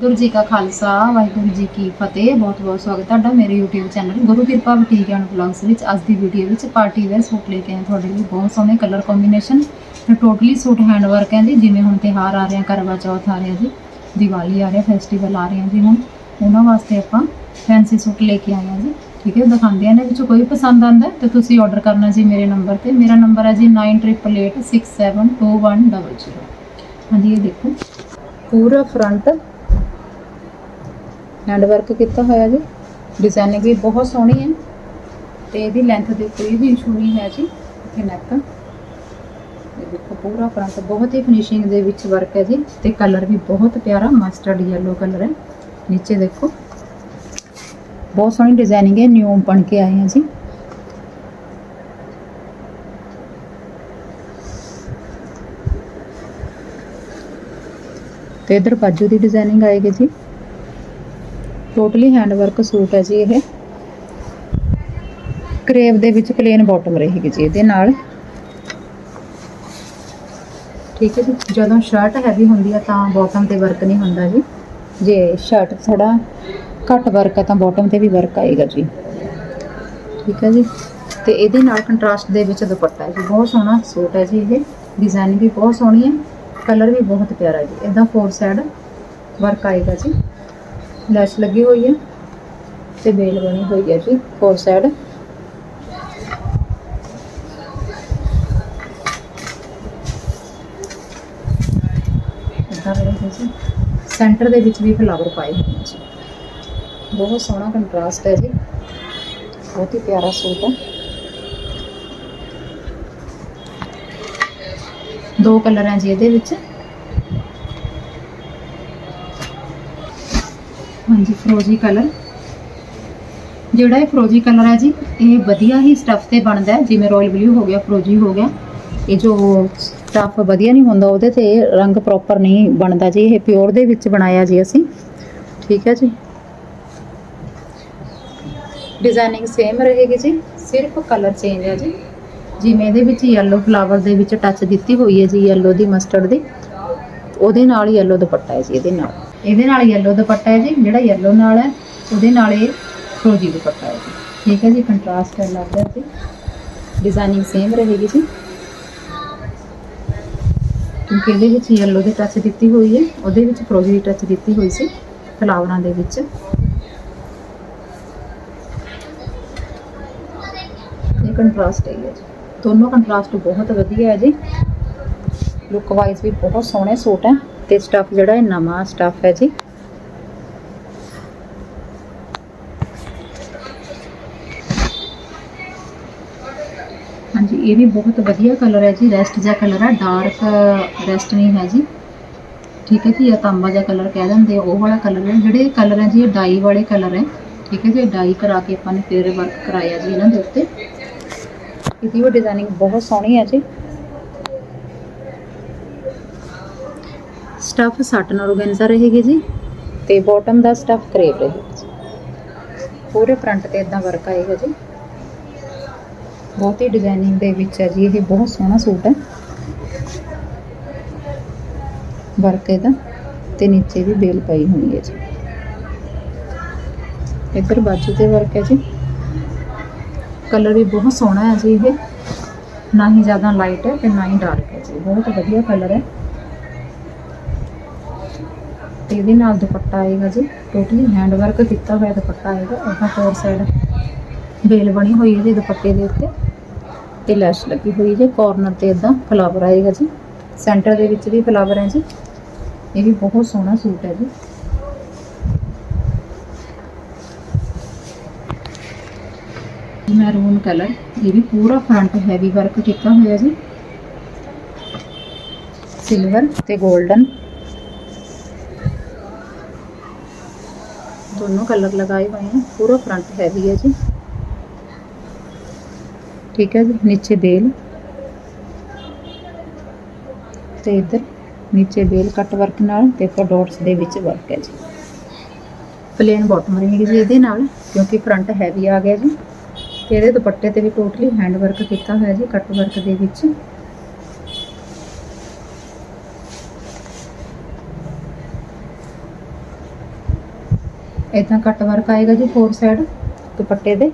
ਗੁਰੂ ਜੀ ਕਾ ਖਾਲਸਾ, ਵਾਹਿਗੁਰੂ ਜੀ ਕੀ ਫਤਿਹ, ਬਹੁਤ ਬਹੁਤ ਸਵਾਗਤ ਤੁਹਾਡਾ ਮੇਰੇ YouTube ਚੈਨਲ ਗੁਰੂ ਕਿਰਪਾ ਬੁਟੀਕ ਐਂਡ ਵਿੱਚ। ਅੱਜ ਦੀ ਵੀਡੀਓ ਵਿੱਚ ਪਾਰਟੀ ਵੇਅਰ ਸੂਟ ਲੈ ਕੇ ਆਏ ਤੁਹਾਡੇ ਲਈ। ਬਹੁਤ ਸੋਹਣੇ ਕਲਰ ਕੰਬੀਨੇਸ਼ਨ ਤੇ ਟੋਟਲੀ ਸੂਟ ਹੈਂਡ ਵਰਕ ਹੈ ਜੀ, ਜਿਵੇਂ ਹੁਣ ਤਿਹਾਰ ਆ ਰਿਹਾ, ਕਰਵਾ ਚੌਥ ਆ ਰਿਹਾ ਜੀ, ਦੀਵਾਲੀ ਆ ਰਿਹਾ ਫੈਸਟੀਵਲ ਆ ਰਿਹਾ ਜੀ ਹੁਣ। ਉਹਨਾਂ ਵਾਸਤੇ ਆਪਾਂ ਫੈਂਸੀ ਸੂਟ ਲੈ ਕੇ ਆਏ ਆ ਜੀ। ਠੀਕ ਹੈ, ਦਿਖਾਉਂਦੇ ਆ ਇਹਨਾਂ ਵਿੱਚੋਂ ਕੋਈ ਪਸੰਦ ਆਂਦਾ ਹੈ ਤੇ ਤੁਸੀਂ ਆਰਡਰ ਕਰਨਾ ਜੀ ਮੇਰੇ ਨੰਬਰ ਤੇ। ਮੇਰਾ ਨੰਬਰ ਹੈ ਜੀ 9888672100 ਹਾਂਜੀ, ਇਹ ਦੇਖੋ। ਪੂਰਾ ਫਰੰਟ ਹੈਂਡ ਵਰਕ ਕੀਤਾ ਹੋਇਆ ਜੀ। ਡਿਜ਼ਾਈਨਿੰਗ ਵੀ ਬਹੁਤ ਸੋਹਣੀ ਹੈ। ਤੇ ਇਹਦੀ ਲੈਂਥ ਦੇ ਕੋਈ ਵੀ ਇਸ਼ੂ ਨਹੀਂ ਹੈ ਜੀ, ਇੱਥੇ ਨੈਕ ਇਹ ਦੇਖੋ ਪੂਰਾ ਫਰੰਟ ਬਹੁਤ ਹੀ ਫਿਨਿਸ਼ਿੰਗ ਦੇ ਵਿੱਚ ਵਰਕ ਹੈ ਜੀ। ਤੇ ਕਲਰ ਵੀ ਬਹੁਤ ਪਿਆਰਾ ਮਸਟਰਡ ਯੈਲੋ ਕਲਰ ਹੈ। ਨੀਚੇ ਦੇਖੋ। ਬਹੁਤ ਸੋਹਣੀ ਡਿਜ਼ਾਈਨਿੰਗ ਹੈ ਨਿਊ ਬਣ ਕੇ ਆਏ हैं ਜੀ। ਤੇ ਇਧਰ ਬਾਜੂ ਦੀ ਡਿਜ਼ਾਈਨਿੰਗ ਆਏਗੀ ਜੀ। ਟੋਟਲੀ ਹੈਂਡ ਵਰਕ ਸੂਟ ਹੈ ਜੀ ਇਹ। ਕਰੇਵ ਦੇ ਵਿੱਚ ਪਲੇਨ ਬਾਟਮ ਰਹੇਗੀ ਜੀ ਇਹਦੇ ਨਾਲ। ਠੀਕ ਹੈ ਜੀ। ਜਦੋਂ ਸ਼ਰਟ ਹੈਵੀ ਹੁੰਦੀ ਹੈ ਤਾਂ ਬਾਟਮ ਤੇ ਵਰਕ ਨਹੀਂ ਹੁੰਦਾ ਜੀ। ਜੇ ਸ਼ਰਟ ਥੋੜਾ ਘੱਟ ਵਰਕ ਹੈ ਤਾਂ ਬਾਟਮ ਤੇ ਵੀ ਵਰਕ ਆਏਗਾ ਜੀ। ਠੀਕ ਹੈ ਜੀ। ਤੇ ਇਹਦੇ ਨਾਲ ਕੰਟਰਾਸਟ ਦੇ ਵਿੱਚ ਦੁਪੱਟਾ ਹੈ ਜੀ। ਬਹੁਤ ਸੋਹਣਾ ਸੂਟ ਹੈ ਜੀ ਇਹ। ਡਿਜ਼ਾਈਨ ਵੀ ਬਹੁਤ ਸੋਹਣੀ ਹੈ। ਕਲਰ ਵੀ ਬਹੁਤ ਪਿਆਰਾ ਜੀ। ਇਦਾਂ ਫੋਰ ਸਾਈਡ ਵਰਕ ਆਏਗਾ ਜੀ। ਲੈਸ ਲੱਗੀ ਹੋਈ ਹੈ ਤੇ ਬੇਲ ਬਣੀ ਹੋਈ ਹੈ ਜੀ ਫੋਰ ਸਾਈਡ ਸੈਂਟਰ ਦੇ ਵਿੱਚ ਵੀ ਫਲਾਵਰ ਪਾਏ ਹੋਏ ਨੇ ਜੀ। ਬਹੁਤ ਸੋਹਣਾ ਕੰਟਰਾਸਟ ਹੈ ਜੀ। ਬਹੁਤ ਹੀ ਪਿਆਰਾ ਸੂਟ ਹੈ। ਦੋ ਕਲਰ ਹੈ ਜੀ ਇਹਦੇ ਵਿੱਚ। ਫਰੋਜ਼ੀ ਕਲਰ ਜਿਹੜਾ ਇਹ ਫਰੋਜ਼ੀ ਕਲਰ ਹੈ ਜੀ, ਇਹ ਵਧੀਆ ਹੀ ਸਟੱਫ ਤੇ ਬਣਦਾ ਹੈ। ਜਿਵੇਂ ਰਾਇਲ ਬਲੂ ਹੋ ਗਿਆ ਫਰੋਜ਼ੀ ਹੋ ਗਿਆ। ਇਹ ਜੋ ਸਟੱਫ ਵਧੀਆ ਨਹੀਂ ਹੁੰਦਾ ਉਹਦੇ ਤੇ ਰੰਗ ਪ੍ਰੋਪਰ ਨਹੀਂ ਬਣਦਾ ਜੀ। ਇਹ ਪਿਓਰ ਦੇ ਵਿੱਚ ਬਣਾਇਆ ਜੀ ਅਸੀਂ। ਠੀਕ ਹੈ ਜੀ। ਡਿਜ਼ਾਈਨਿੰਗ ਸੇਮ ਰਹੇਗੀ ਜੀ। ਸਿਰਫ ਕਲਰ ਚੇਂਜ ਹੈ ਜੀ। ਜਿਵੇਂ ਇਹਦੇ ਵਿੱਚ ਯੈਲੋ ਫਲਾਵਰ ਦੇ ਵਿੱਚ ਟੱਚ ਦਿੱਤੀ ਹੋਈ ਹੈ ਜੀ ਯੈਲੋ ਦੀ ਮਸਟਰਡ ਦੀ। ਉਹਦੇ ਨਾਲ ਯੈਲੋ ਦੁਪੱਟਾ ਹੈ ਜੀ, ਇਹਦੇ ਨਾਲ। ਇਹਦੇ ਨਾਲ ਯੈਲੋ ਦੁਪੱਟਾ ਹੈ ਜੀ, ਜਿਹੜਾ ਯੈਲੋ ਨਾਲ ਹੈ, ਉਹਦੇ ਨਾਲ ਇਹ ਫਰੋਜੀ ਦੁਪੱਟਾ ਹੈ ਜੀ। ਠੀਕ ਹੈ ਜੀ ਕੰਟਰਾਸਟ ਹੈ ਲੱਗਦਾ ਜੀ। ਡਿਜ਼ਾਈਨਿੰਗ ਸੇਮ ਰਹੇਗੀ ਜੀ। ਕਿਉਂਕਿ ਇਹਦੇ ਵਿੱਚ ਯੈਲੋ ਦੀ ਟੱਚ ਦਿੱਤੀ ਹੋਈ ਹੈ, ਉਹਦੇ ਵਿੱਚ ਫਰੋਜੀ ਦੀ ਟੱਚ ਦਿੱਤੀ ਹੋਈ ਸੀ, ਫਲਾਵਰਾਂ ਦੇ ਵਿੱਚ। ਇਹ ਕੰਟਰਾਸਟ ਹੈ ਜੀ। ਦੋਨੋਂ ਕੰਟਰਾਸਟ ਬਹੁਤ ਵਧੀਆ ਹੈ ਜੀ। ਲੁੱਕ ਵਾਈਜ਼ ਵੀ ਬਹੁਤ ਸੋਹਣੇ ਸੂਟ ਹੈ। ਤੇ ਸਟੱਫ ਜਿਹੜਾ ਇਹ ਨਵਾਂ ਸਟੱਫ ਹੈ ਜੀ। ਹਾਂਜੀ, ਇਹ ਵੀ ਬਹੁਤ ਵਧੀਆ ਕਲਰ ਹੈ ਜੀ। ਰੈਸਟ ਜਿਹਾ ਕਲਰ ਹੈ ਡਾਰਕ ਰੈਸਟ ਨਹੀਂ ਹੈ ਜੀ। ਠੀਕ ਹੈ ਜੀ, ਇਹ ਤਾਂਬਾ ਜਿਹਾ ਕਲਰ ਕਹਿ ਦਿੰਦੇ ਉਹ ਵਾਲਾ ਕਲਰ ਹੈ। ਜਿਹੜੇ ਕਲਰ ਹੈ ਜੀ, ਇਹ ਡਾਈ ਵਾਲੇ ਕਲਰ ਹੈ। ਠੀਕ ਹੈ ਜੀ ਡਾਈ ਕਰਾ ਕੇ ਆਪਾਂ ਨੇ ਫੇਰ ਵਰਕ ਕਰਾਇਆ ਜੀ ਇਹਨਾਂ ਦੇ ਉੱਤੇ। ਇਹਦੀ ਵੀ ਡਿਜ਼ਾਈਨਿੰਗ ਬਹੁਤ ਸੋਹਣੀ ਹੈ ਜੀ। ਸਟਫ ਸਾਟਨ ਔਰਗੈਂਜ਼ਾ ਰਹੇਗੀ ਜੀ ਤੇ ਬਾਟਮ ਦਾ ਸਟਫ ਕਰੇਪ ਰਹੇਗਾ ਜੀ। ਪੂਰੇ ਫਰੰਟ ਤੇ ਇਦਾਂ ਵਰਕ ਆਏਗਾ ਜੀ। ਬਹੁਤ ਹੀ ਡਿਜ਼ਾਈਨਿੰਗ ਦੇ ਵਿੱਚ ਹੈ ਜੀ, ਇਹ ਬਹੁਤ ਸੋਹਣਾ ਸੂਟ ਹੈ। ਵਰਕ ਇਹਦਾ ਤੇ ਨੀਚੇ ਵੀ ਬੇਲ ਪਈ ਹੋਣੀ ਹੈ ਜੀ। ਇੱਧਰ ਬਾਜੂ ਤੇ ਵਰਕ ਹੈ ਜੀ। ਕਲਰ ਵੀ ਬਹੁਤ ਸੋਹਣਾ ਹੈ ਜੀ ਇਹ। ਨਾ ਹੀ ਜ਼ਿਆਦਾ ਲਾਈਟ ਹੈ ਤੇ ਨਾ ਹੀ ਡਾਰਕ ਹੈ ਜੀ। ਬਹੁਤ ਵਧੀਆ ਕਲਰ ਹੈ। ਤੇ ਇਹਦੇ ਨਾਲ ਦੁਪੱਟਾ ਆਏਗਾ ਜੀ। ਟੋਟਲੀ ਹੈਂਡ ਵਰਕ ਕੀਤਾ ਹੋਇਆ ਦੁਪੱਟਾ ਆਏਗਾ, ਉਹਦਾ ਫੋਰ ਸਾਈਡ ਬੇਲ ਬਣੀ ਹੋਈ ਹੈ ਜੀ ਦੁਪੱਟੇ ਦੇ ਉੱਤੇ। ਤੇ ਲੈਸ਼ ਲੱਗੀ ਹੋਈ ਹੈ ਕਾਰਨਰ ਤੇ ਇਦਾਂ ਫਲਾਵਰ ਆਏਗਾ ਜੀ। ਸੈਂਟਰ ਦੇ ਵਿੱਚ ਵੀ ਫਲਾਵਰ ਹੈ ਜੀ। ਇਹ ਵੀ ਬਹੁਤ ਸੋਹਣਾ ਸੂਟ ਹੈ ਜੀ। ਮੈਰੂਨ ਕਲਰ ਇਹ ਵੀ ਪੂਰਾ ਫਰੰਟ ਹੈਵੀ ਵਰਕ ਕੀਤਾ ਹੋਇਆ ਜੀ। ਸਿਲਵਰ ਤੇ 골ਡਨ ਦੋਨੋਂ ਕਲਰ ਲਗਾਏ ਹੋਏ ਹਨ ਪੂਰਾ ਫਰੰਟ ਹੈਵੀ ਹੈ ਜੀ। ਠੀਕ ਹੈ ਜੀ, ਨੀਚੇ ਬੇਲ। ਤੇ ਇੱਧਰ ਨੀਚੇ ਬੇਲ ਕੱਟ ਵਰਕ ਨਾਲ ਤੇ ਡਾਟਸ ਦੇ ਵਿੱਚ ਵਰਕ ਹੈ ਜੀ। ਪਲੇਨ ਬਾਟਮ ਰਹੇਗੀ ਜੀ ਇਹਦੇ ਨਾਲ, ਕਿਉਂਕਿ ਫਰੰਟ ਹੈਵੀ ਆ ਗਿਆ ਜੀ। ਤੇ ਇਹਦੇ ਦੁਪੱਟੇ ਤੇ ਵੀ ਟੋਟਲੀ ਹੈਂਡ ਵਰਕ ਕੀਤਾ ਹੋਇਆ ਜੀ ਕੱਟ ਵਰਕ ਦੇ ਵਿੱਚ। ਇਦਾਂ ਕੱਟ ਵਰਕ ਆਏਗਾ ਜੀ ਫੋਰ ਸਾਈਡ ਦੁਪੱਟੇ ਦੇ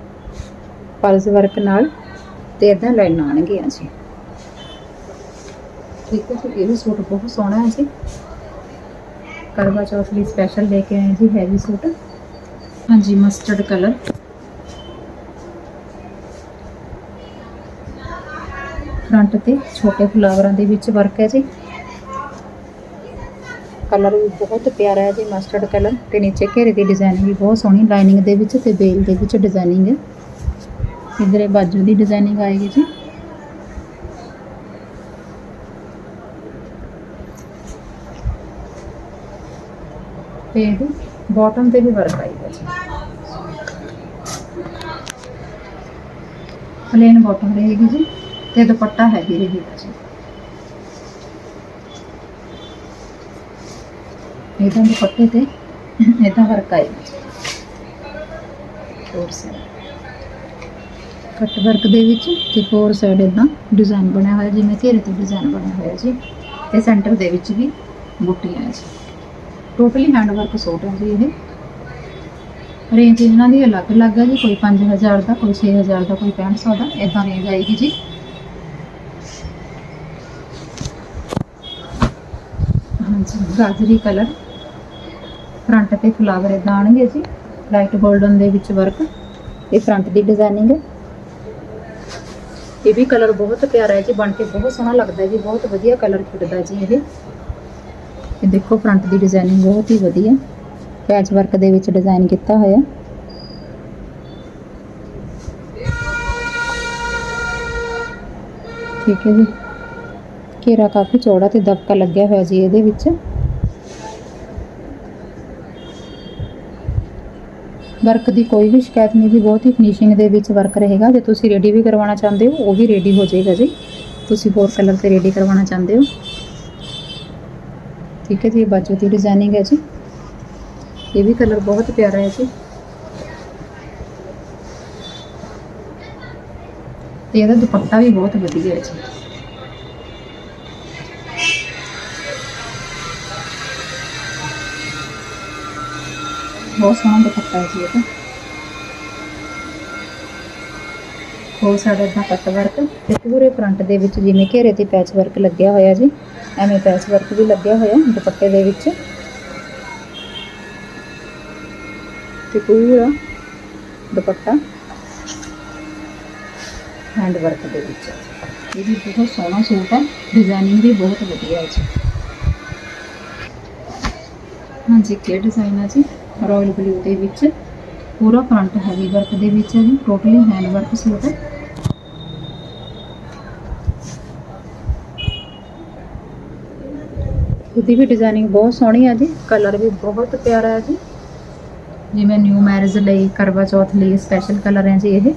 ਪਲਸ ਵਰਕ ਨਾਲ ਤੇ ਇਦਾਂ ਲਾਈਨਾਂ ਆਣਗੀਆਂ ਜੀ। ਠੀਕ ਹੈ ਜੀ ਇਹ ਵੀ ਸੂਟ ਬਹੁਤ ਸੋਹਣਾ ਹੈ ਜੀ। ਕਰਵਾ ਚੌਥ ਲਈ ਸਪੈਸ਼ਲ ਲੈ ਕੇ ਆਏ ਜੀ ਹੈਵੀ ਸੂਟ। ਹਾਂਜੀ ਮਸਟਰਡ ਕਲਰ ਫਰੰਟ ਤੇ ਛੋਟੇ ਫਲਾਵਰਾਂ ਦੇ ਵਿੱਚ ਵਰਕ ਹੈ ਜੀ। ਕਲਰ ਵੀ ਬਹੁਤ ਪਿਆਰਾ ਹੈ ਜੀ ਮਸਟਰਡ ਕਲਰ ਤੇ ਨੀਚੇ ਘੇਰੇ ਦੀ ਡਿਜ਼ਾਈਨਿੰਗ ਵੀ ਬਹੁਤ ਸੋਹਣੀ ਲਾਈਨਿੰਗ ਦੇ ਵਿੱਚ ਤੇ ਬੇਲ ਦੇ ਵਿੱਚ ਡਿਜ਼ਾਈਨਿੰਗ ਹੈ। ਇਧਰੇ ਬਾਜੂ ਦੀ ਡਿਜ਼ਾਈਨਿੰਗ ਆਏਗੀ ਜੀ। ਤੇ ਇਹਦੀ ਬਾਟਮ ਤੇ ਵੀ ਵਰਕ ਆਏਗਾ ਜੀ। ਪਲੇਨ ਬਾਟਮ ਰਹੇਗੀ ਜੀ ਤੇ ਦੁਪੱਟਾ ਹੈਗੀ ਰਹੇਗਾ। ਜੀ ਇਹਦਾ ਦੁਪੱਟੇ ਤੇ ਇਹਦਾ ਵਰਕ ਆਏਗਾ ਫੋਰ ਸਾਈਡ ਕੱਟ ਵਰਕ ਦੇ ਵਿੱਚ ਤੇ ਫੋਰ ਸਾਈਡ ਇਦਾਂ ਡਿਜ਼ਾਈਨ ਬਣਿਆ ਹੋਇਆ ਜਿਵੇਂ ਘੇਰੇ ਤੇ ਡਿਜ਼ਾਈਨ ਬਣਿਆ ਹੋਇਆ ਜੀ ਤੇ ਸੈਂਟਰ ਦੇ ਵਿੱਚ ਵੀ ਬੂਟੀਆਂ ਹੈ ਜੀ ਟੋਟਲੀ ਹੈਂਡ ਵਰਕ ਸੂਟ ਹੈ ਜੀ ਇਹ ਰੇਂਜ ਇਹਨਾਂ ਦੀ ਅਲੱਗ-ਅਲੱਗ ਹੈ ਜੀ ਕੋਈ 5000 ਦਾ, ਕੋਈ 6000 ਦਾ ਕੋਈ 6500 ਦਾ ਇਦਾਂ ਰੇਂਜ ਆਏਗੀ ਜੀ। ਹਾਂਜੀ, ਗਾਜਰੀ ਕਲਰ ਫਰੰਟ ਤੇ ਫਲਾਵਰ ਇਦਾਂ ਆਣਗੇ ਜੀ ਲਾਈਟ 골ਡਨ ਦੇ ਵਿੱਚ ਵਰਕ ਇਹ ਫਰੰਟ ਦੀ ਡਿਜ਼ਾਈਨਿੰਗ ਹੈ। ਇਹ ਵੀ ਕਲਰ ਬਹੁਤ ਪਿਆਰਾ ਹੈ ਜੀ, ਬਣ ਕੇ ਬਹੁਤ ਸੋਹਣਾ ਲੱਗਦਾ ਜੀ, ਬਹੁਤ ਵਧੀਆ ਕਲਰ ਖਿੜਦਾ ਜੀ ਇਹ। ਇਹ ਦੇਖੋ ਫਰੰਟ ਦੀ ਡਿਜ਼ਾਈਨਿੰਗ ਬਹੁਤ ਹੀ ਵਧੀਆ ਪੈਚ ਵਰਕ ਦੇ ਵਿੱਚ ਡਿਜ਼ਾਈਨ ਕੀਤਾ ਹੋਇਆ। ਠੀਕ ਹੈ ਜੀ। ਘੇਰਾ ਕਾਫੀ ਚੌੜਾ ਤੇ ਦਬਕਾ ਲੱਗਿਆ ਹੋਇਆ ਜੀ ਇਹਦੇ ਵਿੱਚ। ਵਰਕ ਦੀ ਕੋਈ ਵੀ ਸ਼ਿਕਾਇਤ ਨਹੀਂ ਜੀ, ਬਹੁਤ ਹੀ ਫਿਨਿਸ਼ਿੰਗ ਦੇ ਵਿੱਚ ਵਰਕ ਰਹੇਗਾ। ਜੇ ਤੁਸੀਂ ਰੈਡੀ ਵੀ ਕਰਵਾਉਣਾ ਚਾਹੁੰਦੇ ਹੋ, ਉਹ ਵੀ ਰੈਡੀ ਹੋ ਜਾਏਗਾ ਜੀ। ਤੁਸੀਂ ਹੋਰ ਕਲਰ ਤੇ ਰੈਡੀ ਕਰਵਾਉਣਾ ਚਾਹੁੰਦੇ ਹੋ। ਠੀਕ ਹੈ ਜੀ, ਇਹ ਬਾਜੂ ਦੀ ਡਿਜ਼ਾਈਨਿੰਗ ਹੈ ਜੀ। ਇਹ ਵੀ ਕਲਰ ਬਹੁਤ ਪਿਆਰਾ ਹੈ ਜੀ। ਤੇ ਇਹਦਾ ਦੁਪੱਟਾ ਵੀ ਬਹੁਤ ਵਧੀਆ ਹੈ ਜੀ। ਬਹੁਤ ਸੋਹਣਾ ਦੁਪੱਟਾ ਜੀ ਇਹਦਾ ਹੋਰ ਸਾਡਾ ਦਾ ਕੱਟ ਵਰਕ ਤੇ ਪੂਰੇ ਫਰੰਟ ਦੇ ਵਿੱਚ ਜਿਵੇਂ ਘੇਰੇ ਤੇ ਪੈਚ ਵਰਕ ਲੱਗਿਆ ਹੋਇਆ ਜੀ, ਐਵੇਂ ਪੈਚ ਵਰਕ ਵੀ ਲੱਗਿਆ ਹੋਇਆ ਦੁਪੱਟੇ ਦੇ ਵਿੱਚ। ਤੇ ਪੂਰਾ ਦੁਪੱਟਾ ਹੈਂਡ ਵਰਕ ਦੇ ਵਿੱਚ। ਇਹ ਵੀ ਬਹੁਤ ਸੋਹਣਾ ਸੂਟ ਹੈ ਡਿਜ਼ਾਈਨਿੰਗ ਵੀ ਬਹੁਤ ਵਧੀਆ ਹੈ ਜੀ। ਹਾਂਜੀ ਕੀ ਡਿਜ਼ਾਈਨ ਹੈ ਜੀ? ਰਾਇਲ ਬਲੂ ਦੇ ਵਿੱਚ। ਪੂਰਾ ਫਰੰਟ ਹੈਵੀ ਵਰਕ ਦੇ ਵਿੱਚ ਹੈ ਜੀ ਟੋਟਲੀ ਹੈਂਡ ਵਰਕ ਸੂਟ ਹੈ ਇਹਦੀ ਵੀ ਡਿਜ਼ਾਈਨਿੰਗ ਬਹੁਤ ਸੋਹਣੀ ਹੈ ਜੀ ਕਲਰ ਵੀ ਬਹੁਤ ਪਿਆਰਾ ਹੈ ਜੀ। ਜਿਵੇਂ ਨਿਊ ਮੈਰਿਜ ਲਈ ਕਰਵਾ ਚੌਥ ਲਈ ਸਪੈਸ਼ਲ ਕਲਰ ਹੈ ਜੀ ਇਹ।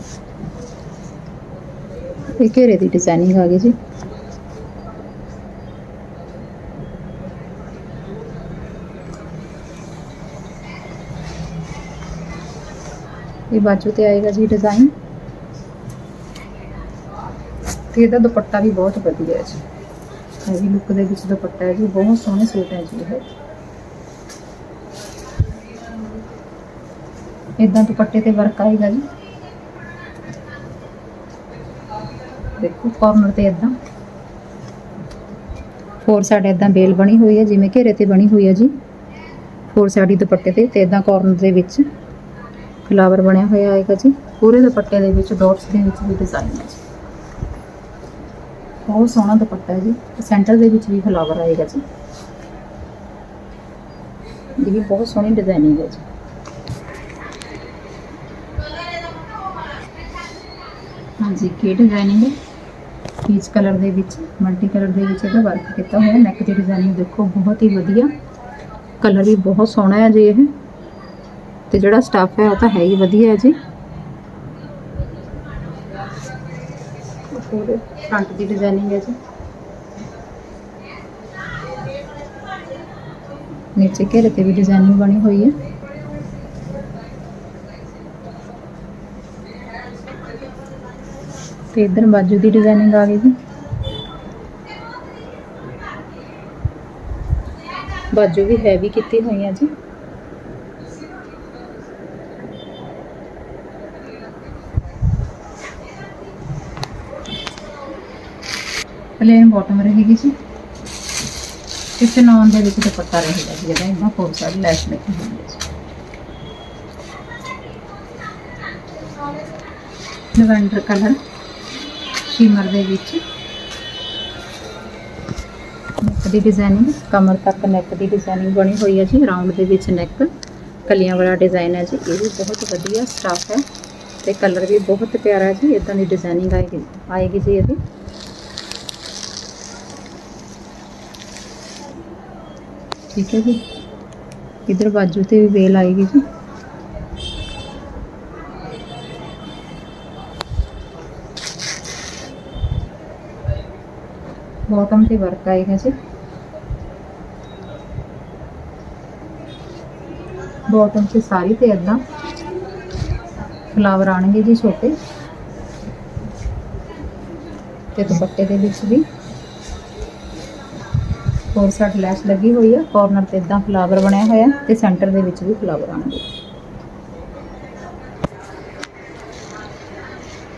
ਇਹ ਘੇਰੇ ਦੀ ਡਿਜ਼ਾਈਨਿੰਗ ਆ ਗਈ ਜੀ ਇਹ ਬਾਜੂ ਤੇ ਆਏਗਾ ਜੀ ਡਿਜ਼ਾਈਨ ਤੇ ਇਹਦਾ ਦੁਪੱਟਾ ਵੀ ਬਹੁਤ ਵਧੀਆ ਹੈ ਜੀ। ਹੈਵੀ ਲੁੱਕ ਦੇ ਵਿੱਚ ਦੁਪੱਟਾ ਹੈ ਜੀ, ਬਹੁਤ ਸੋਹਣੇ ਸੂਟ ਹੈ ਜੀ ਇਹ। ਇਦਾਂ ਦੁਪੱਟੇ ਤੇ ਵਰਕ ਆਏਗਾ ਜੀ। ਦੇਖੋ ਕਾਰਨਰ ਤੇ ਇਦਾਂ ਫੋਰ ਸਾਈਡ ਇਦਾਂ ਬੇਲ ਬਣੀ ਹੋਈ ਹੈ, ਜਿਵੇਂ ਘੇਰੇ ਤੇ ਬਣੀ ਹੋਈ ਹੈ ਜੀ। ਫੋਰ ਸਾਈਡ ਹੀ ਦੁਪੱਟੇ ਤੇ ਤੇ ਇਦਾਂ ਕਾਰਨਰ ਦੇ ਵਿੱਚ। ਫਲਾਵਰ ਬਣਿਆ ਹੋਇਆ ਆਏਗਾ ਜੀ। ਪੂਰੇ ਦੁਪੱਟੇ ਦੇ ਵਿੱਚ ਡਾਟਸ ਦੇ ਵਿੱਚ ਵੀ ਡਿਜ਼ਾਈਨ ਹੈ ਜੀ। ਬਹੁਤ ਸੋਹਣਾ ਦੁਪੱਟਾ ਹੈ ਜੀ। ਸੈਂਟਰ ਦੇ ਵਿੱਚ ਵੀ ਫਲਾਵਰ ਆਏਗਾ ਜੀ। ਇਹ ਵੀ ਬਹੁਤ ਸੋਹਣੀ ਡਿਜ਼ਾਈਨਿੰਗ ਹੈ ਜੀ। ਹਾਂਜੀ, ਕੀ ਡਿਜ਼ਾਈਨਿੰਗ ਹੈ? ਪੀਚ ਕਲਰ ਦੇ ਵਿੱਚ ਮਲਟੀ ਕਲਰ ਦੇ ਵਿੱਚ ਇਹਦਾ ਵਰਕ ਕੀਤਾ ਹੋਇਆ। ਨੈਕ ਦੀ ਡਿਜ਼ਾਈਨਿੰਗ ਦੇਖੋ, ਬਹੁਤ ਹੀ ਵਧੀਆ। ਕਲਰ ਵੀ ਬਹੁਤ ਸੋਹਣਾ ਹੈ ਜੀ ਇਹ। ਤੇ ਜਿਹੜਾ ਸਟੱਫ ਹੈ ਉਹ ਤਾਂ ਹੈ ਹੀ ਵਧੀਆ ਹੈ ਜੀ। ਪੂਰੇ ਫਰੰਟ ਦੀ ਡਿਜ਼ਾਈਨਿੰਗ ਹੈ ਜੀ। ਨੀਚੇ ਘੇਰੇ ਤੇ ਵੀ ਡਿਜ਼ਾਈਨਿੰਗ ਬਣੀ ਹੋਈ ਹੈ। ਤੇ ਇਧਰ ਬਾਜੂ ਦੀ ਡਿਜ਼ਾਈਨਿੰਗ ਆ ਗਈ ਜੀ। ਬਾਜੂ ਵੀ ਹੈਵੀ ਕੀਤੀ ਹੋਈ ਹੈ ਜੀ। ਪਲੇਨ ਬਾਟਮ ਰਹੇਗੀ ਜੀ। ਇਸ ਨੌਨ ਦੇ ਵਿੱਚ ਦੁਪੱਟਾ ਰਹੇਗਾ ਜੀ ਇਹਦਾ ਇਦਾਂ ਫੋਰ ਸਾਈਡ ਲੈਸ ਲੱਗੀ ਹੋਈ ਹੈ ਜੀ। ਲਵੈਂਡਰ ਕਲਰ ਸ਼ਿਮਰ ਦੇ ਵਿੱਚ। ਨੈਕ ਦੀ ਡਿਜ਼ਾਈਨਿੰਗ ਕਮਰ ਤੱਕ ਨੈਕ ਦੀ ਡਿਜ਼ਾਈਨਿੰਗ ਬਣੀ ਹੋਈ ਹੈ ਜੀ ਰਾਉਂਡ ਦੇ ਵਿੱਚ ਨੈਕ ਕਲੀਆਂ ਵਾਲਾ ਡਿਜ਼ਾਈਨ ਹੈ ਜੀ, ਇਹ ਵੀ ਬਹੁਤ ਵਧੀਆ ਸਟਾਫ ਹੈ। ਤੇ ਕਲਰ ਵੀ ਬਹੁਤ ਪਿਆਰਾ ਹੈ ਜੀ ਇਦਾਂ ਦੀ ਡਿਜ਼ਾਈਨਿੰਗ ਆਏਗੀ ਆਏਗੀ ਜੀ ਇਹਦੀ। ਠੀਕ ਹੈ ਜੀ। ਇਧਰ ਬਾਜੂ ਤੇ ਵੀ ਵੇਲ ਆਏਗੀ ਜੀ। ਬਾਟਮ ਤੇ ਵਰਕ ਆਏਗਾ ਜੀ। ਬਾਟਮ ਤੇ ਸਾਰੀ ਤੇ ਇਦਾਂ ਫਲਾਵਰ ਆਣਗੇ ਜੀ ਛੋਟੇ। ਤੇ ਦੁਪੱਟੇ ਦੇ ਵਿੱਚ ਵੀ। ਫੋਰ ਸਾਈਡ ਲੈਸ ਲੱਗੀ ਹੋਈ ਆ ਕਾਰਨਰ ਤੇ ਇਦਾਂ ਫਲਾਵਰ ਬਣਿਆ ਹੋਇਆ ਤੇ ਸੈਂਟਰ ਦੇ ਵਿੱਚ ਵੀ ਫਲਾਵਰ ਆਣਗੇ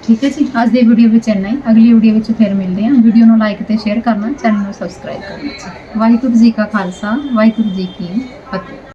ਠੀਕ ਹੈ ਜੀ, ਅੱਜ ਦੀ ਵੀਡੀਓ ਵਿੱਚ ਇੰਨਾ ਹੀ। ਅਗਲੀ ਵੀਡੀਓ ਵਿੱਚ ਫਿਰ ਮਿਲਦੇ ਹਾਂ। ਵੀਡੀਓ ਨੂੰ ਲਾਈਕ ਤੇ ਸ਼ੇਅਰ ਕਰਨਾ ਚੈਨਲ ਨੂੰ ਸਬਸਕ੍ਰਾਈਬ ਕਰਨਾ ਜੀ। ਵਾਹਿਗੁਰੂ ਜੀ ਕਾ ਖਾਲਸਾ, ਵਾਹਿਗੁਰੂ ਜੀ ਕੀ ਫਤਿਹ।